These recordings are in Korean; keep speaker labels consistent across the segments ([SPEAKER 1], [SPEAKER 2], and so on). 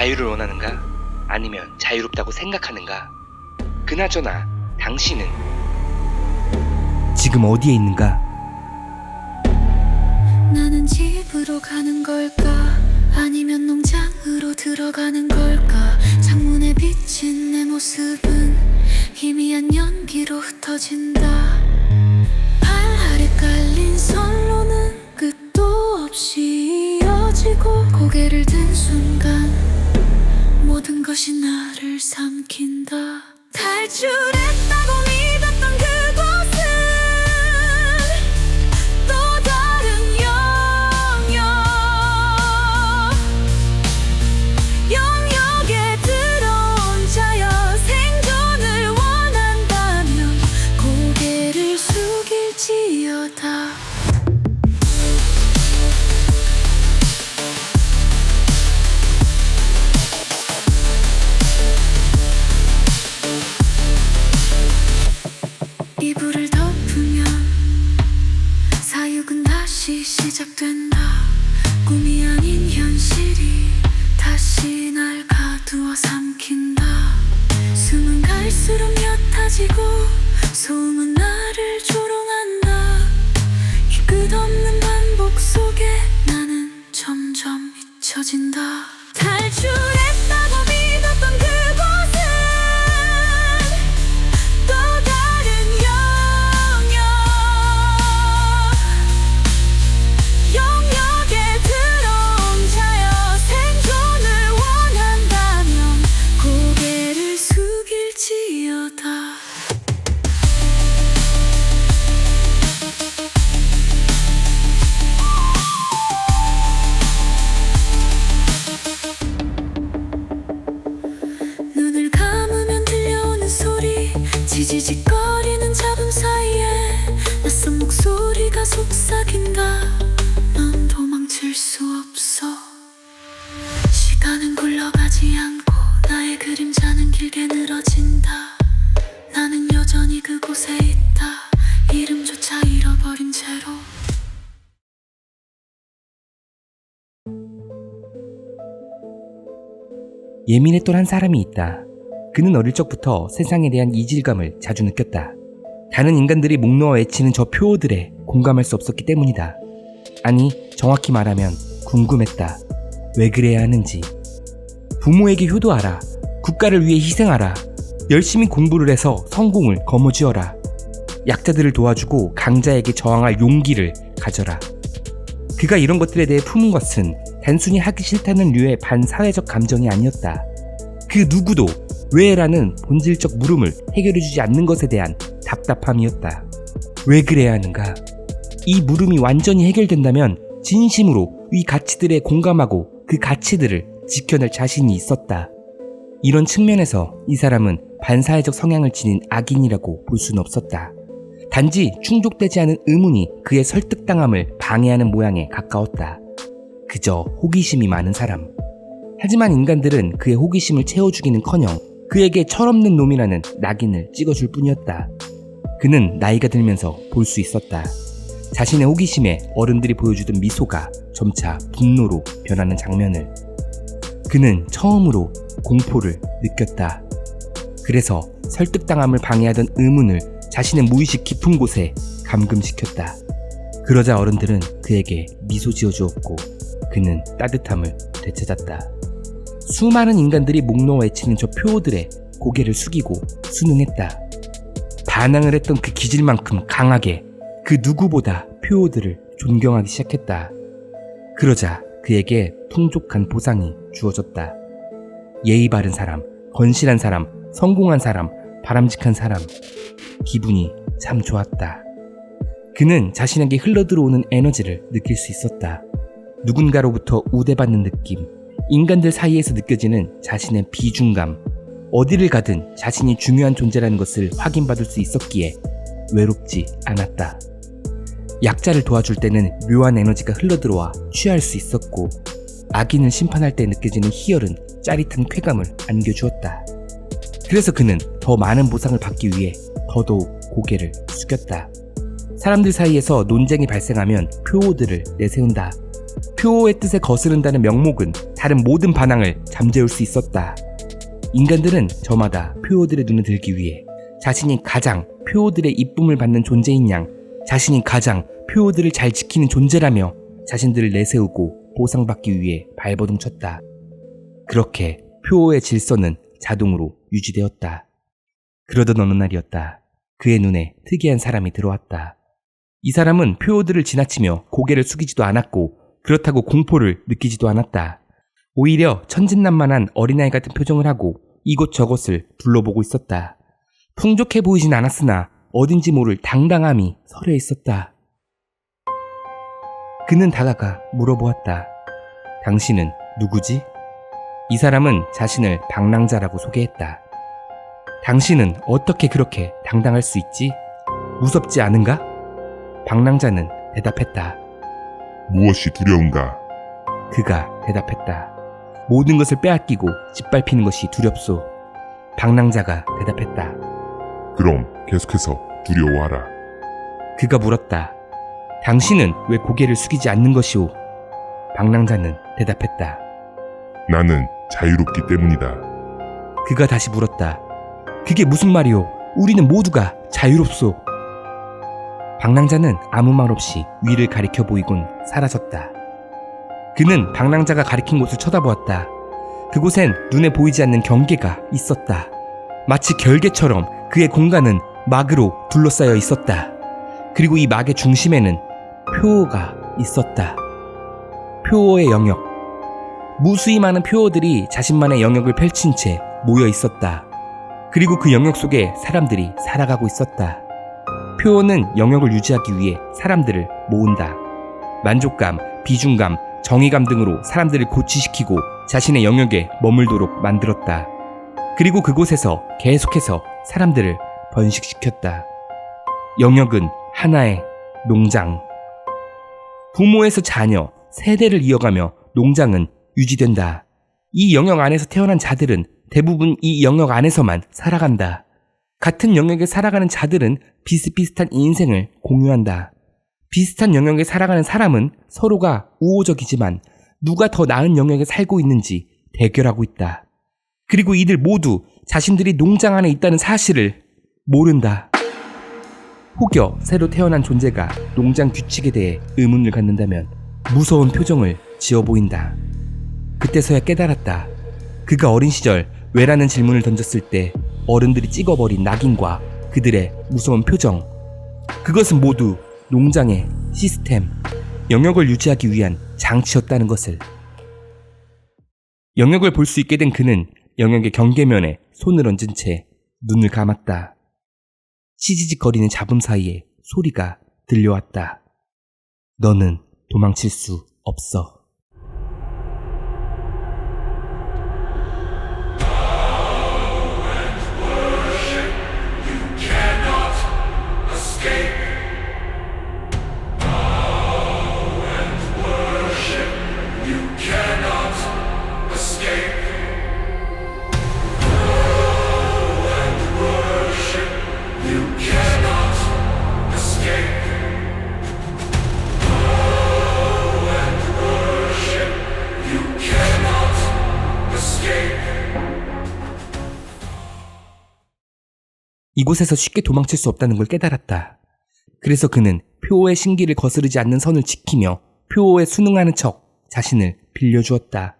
[SPEAKER 1] 자유를 원하는가? 아니면 자유롭다고 생각하는가? 그나저나 당신은 지금 어디에 있는가?
[SPEAKER 2] 나는 집으로 가는 걸까? 아니면 농장으로 들어가는 걸까? 창문에 비친 내 모습은 희미한 연기로 흩어진다. 발 아래 깔린 선로는 끝도 없이 이어지고 고개를 든 순간 것이 나를 삼킨다. 탈출 다시 시작된다. 꿈이 아닌 현실이 다시 날 가두어 삼킨다. 숨은 갈수록 옅어지고 소음은 나를 조 곳에 있다 이름조차 잃어버린 채로
[SPEAKER 1] 예민했던 한 사람이 있다. 그는 어릴 적부터 세상에 대한 이질감을 자주 느꼈다. 다른 인간들이 목 놓아 외치는 저 표어들에 공감할 수 없었기 때문이다. 아니, 정확히 말하면 궁금했다. 왜 그래야 하는지. 부모에게 효도하라. 국가를 위해 희생하라. 열심히 공부를 해서 성공을 거머쥐어라. 약자들을 도와주고 강자에게 저항할 용기를 가져라. 그가 이런 것들에 대해 품은 것은 단순히 하기 싫다는 류의 반사회적 감정이 아니었다. 그 누구도 왜라는 본질적 물음을 해결해주지 않는 것에 대한 답답함이었다. 왜 그래야 하는가? 이 물음이 완전히 해결된다면 진심으로 이 가치들에 공감하고 그 가치들을 지켜낼 자신이 있었다. 이런 측면에서 이 사람은 반사회적 성향을 지닌 악인이라고 볼 수는 없었다. 단지 충족되지 않은 의문이 그의 설득당함을 방해하는 모양에 가까웠다. 그저 호기심이 많은 사람. 하지만 인간들은 그의 호기심을 채워주기는 커녕 그에게 철없는 놈이라는 낙인을 찍어줄 뿐이었다. 그는 나이가 들면서 볼 수 있었다. 자신의 호기심에 어른들이 보여주던 미소가 점차 분노로 변하는 장면을. 그는 처음으로 공포를 느꼈다. 그래서 설득당함을 방해하던 의문을 자신의 무의식 깊은 곳에 감금시켰다. 그러자 어른들은 그에게 미소 지어주었고 그는 따뜻함을 되찾았다. 수많은 인간들이 목 놓아 외치는 저 표어들에 고개를 숙이고 순응했다. 반항을 했던 그 기질만큼 강하게 그 누구보다 표어들을 존경하기 시작했다. 그러자 그에게 풍족한 보상이 주어졌다. 예의 바른 사람, 건실한 사람, 성공한 사람, 바람직한 사람. 기분이 참 좋았다. 그는 자신에게 흘러들어오는 에너지를 느낄 수 있었다. 누군가로부터 우대받는 느낌, 인간들 사이에서 느껴지는 자신의 비중감, 어디를 가든 자신이 중요한 존재라는 것을 확인받을 수 있었기에 외롭지 않았다. 약자를 도와줄 때는 묘한 에너지가 흘러들어와 취할 수 있었고, 악인을 심판할 때 느껴지는 희열은 짜릿한 쾌감을 안겨주었다. 그래서 그는 더 많은 보상을 받기 위해 더더욱 고개를 숙였다. 사람들 사이에서 논쟁이 발생하면 표호들을 내세운다. 표호의 뜻에 거스른다는 명목은 다른 모든 반항을 잠재울 수 있었다. 인간들은 저마다 표호들의 눈에 들기 위해 자신이 가장 표호들의 이쁨을 받는 존재인 양, 자신이 가장 표호들을 잘 지키는 존재라며 자신들을 내세우고 보상받기 위해 발버둥 쳤다. 그렇게 표호의 질서는 자동으로 유지되었다. 그러던 어느 날이었다. 그의 눈에 특이한 사람이 들어왔다. 이 사람은 표호들을 지나치며 고개를 숙이지도 않았고 그렇다고 공포를 느끼지도 않았다. 오히려 천진난만한 어린아이 같은 표정을 하고 이곳저곳을 둘러보고 있었다. 풍족해 보이진 않았으나 어딘지 모를 당당함이 서려 있었다. 그는 다가가 물어보았다. 당신은 누구지? 이 사람은 자신을 방랑자라고 소개했다. 당신은 어떻게 그렇게 당당할 수 있지? 무섭지 않은가? 방랑자는 대답했다.
[SPEAKER 3] 무엇이 두려운가?
[SPEAKER 1] 그가 대답했다. 모든 것을 빼앗기고 짓밟히는 것이 두렵소. 방랑자가 대답했다.
[SPEAKER 3] 그럼 계속해서 두려워하라.
[SPEAKER 1] 그가 물었다. 당신은 왜 고개를 숙이지 않는 것이오? 방랑자는 대답했다.
[SPEAKER 3] 나는 자유롭기 때문이다.
[SPEAKER 1] 그가 다시 물었다. 그게 무슨 말이오? 우리는 모두가 자유롭소. 방랑자는 아무 말 없이 위를 가리켜 보이곤 사라졌다. 그는 방랑자가 가리킨 곳을 쳐다보았다. 그곳엔 눈에 보이지 않는 경계가 있었다. 마치 결계처럼 그의 공간은 막으로 둘러싸여 있었다. 그리고 이 막의 중심에는 표어가 있었다. 표어의 영역. 무수히 많은 표어들이 자신만의 영역을 펼친 채 모여 있었다. 그리고 그 영역 속에 사람들이 살아가고 있었다. 표어는 영역을 유지하기 위해 사람들을 모은다. 만족감, 비중감, 정의감 등으로 사람들을 고취시키고 자신의 영역에 머물도록 만들었다. 그리고 그곳에서 계속해서 사람들을 번식시켰다. 영역은 하나의 농장. 부모에서 자녀, 세대를 이어가며 농장은 유지된다. 이 영역 안에서 태어난 자들은 대부분 이 영역 안에서만 살아간다. 같은 영역에 살아가는 자들은 비슷비슷한 인생을 공유한다. 비슷한 영역에 살아가는 사람은 서로가 우호적이지만 누가 더 나은 영역에 살고 있는지 대결하고 있다. 그리고 이들 모두 자신들이 농장 안에 있다는 사실을 모른다. 혹여 새로 태어난 존재가 농장 규칙에 대해 의문을 갖는다면 무서운 표정을 지어 보인다. 그때서야 깨달았다. 그가 어린 시절 왜라는 질문을 던졌을 때 어른들이 찍어버린 낙인과 그들의 무서운 표정. 그것은 모두 농장의 시스템, 영역을 유지하기 위한 장치였다는 것을. 영역을 볼 수 있게 된 그는 영역의 경계면에 손을 얹은 채 눈을 감았다. 치지직거리는 잡음 사이에 소리가 들려왔다. 너는 도망칠 수 없어. 이곳에서 쉽게 도망칠 수 없다는 걸 깨달았다. 그래서 그는 표호의 신기를 거스르지 않는 선을 지키며 표호에 순응하는 척 자신을 빌려주었다.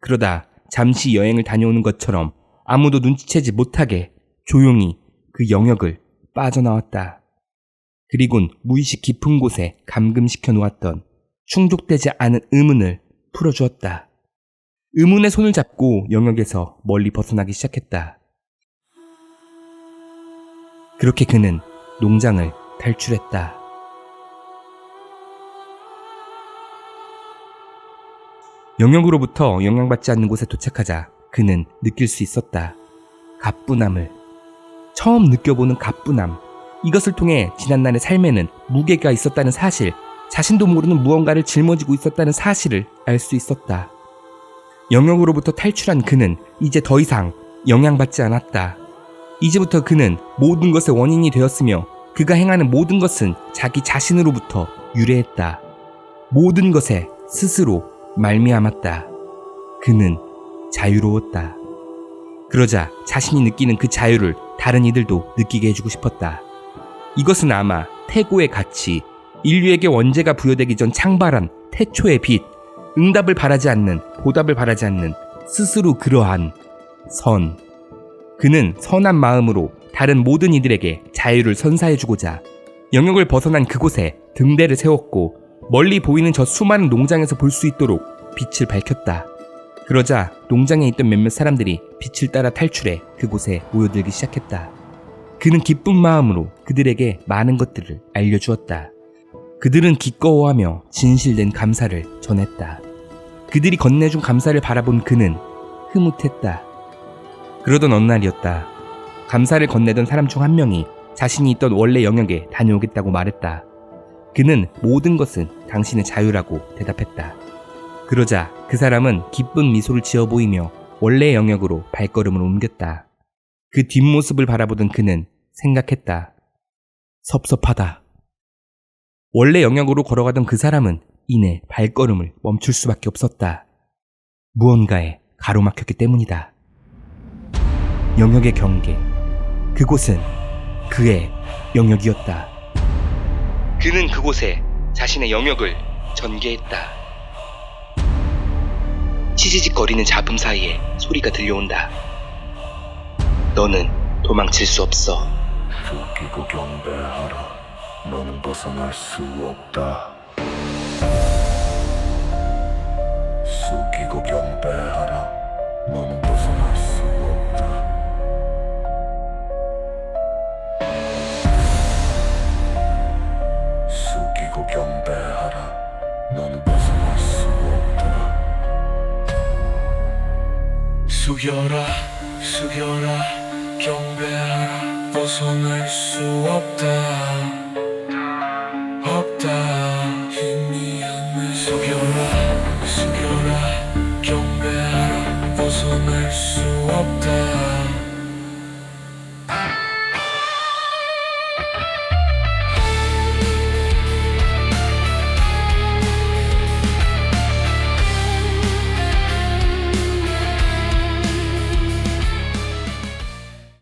[SPEAKER 1] 그러다 잠시 여행을 다녀오는 것처럼 아무도 눈치채지 못하게 조용히 그 영역을 빠져나왔다. 그리곤 무의식 깊은 곳에 감금시켜 놓았던 충족되지 않은 의문을 풀어주었다. 의문의 손을 잡고 영역에서 멀리 벗어나기 시작했다. 그렇게 그는 농장을 탈출했다. 영역으로부터 영향받지 않는 곳에 도착하자 그는 느낄 수 있었다. 가뿐함을. 처음 느껴보는 가뿐함. 이것을 통해 지난날의 삶에는 무게가 있었다는 사실, 자신도 모르는 무언가를 짊어지고 있었다는 사실을 알 수 있었다. 영역으로부터 탈출한 그는 이제 더 이상 영향받지 않았다. 이제부터 그는 모든 것의 원인이 되었으며 그가 행하는 모든 것은 자기 자신으로부터 유래했다. 모든 것의 스스로 말미암았다. 그는 자유로웠다. 그러자 자신이 느끼는 그 자유를 다른 이들도 느끼게 해주고 싶었다. 이것은 아마 태고의 가치, 인류에게 원죄가 부여되기 전 창발한 태초의 빛, 응답을 바라지 않는, 보답을 바라지 않는 스스로 그러한 선. 그는 선한 마음으로 다른 모든 이들에게 자유를 선사해주고자 영역을 벗어난 그곳에 등대를 세웠고 멀리 보이는 저 수많은 농장에서 볼 수 있도록 빛을 밝혔다. 그러자 농장에 있던 몇몇 사람들이 빛을 따라 탈출해 그곳에 모여들기 시작했다. 그는 기쁜 마음으로 그들에게 많은 것들을 알려주었다. 그들은 기꺼워하며 진실된 감사를 전했다. 그들이 건네준 감사를 바라본 그는 흐뭇했다. 그러던 어느 날이었다. 감사를 건네던 사람 중 한 명이 자신이 있던 원래 영역에 다녀오겠다고 말했다. 그는 모든 것은 당신의 자유라고 대답했다. 그러자 그 사람은 기쁜 미소를 지어 보이며 원래 영역으로 발걸음을 옮겼다. 그 뒷모습을 바라보던 그는 생각했다. 섭섭하다. 원래 영역으로 걸어가던 그 사람은 이내 발걸음을 멈출 수밖에 없었다. 무언가에 가로막혔기 때문이다. 영역의 경계. 그곳은 그의 영역이었다. 그는 그곳에 자신의 영역을 전개했다. 치지직거리는 잡음 사이에 소리가 들려온다. 너는 도망칠 수 없어.
[SPEAKER 4] 숨기고 경배하라. 너는 벗어날 수 없다. 숙여라, 숙여라, 경배하라. 벗어날 수 없다.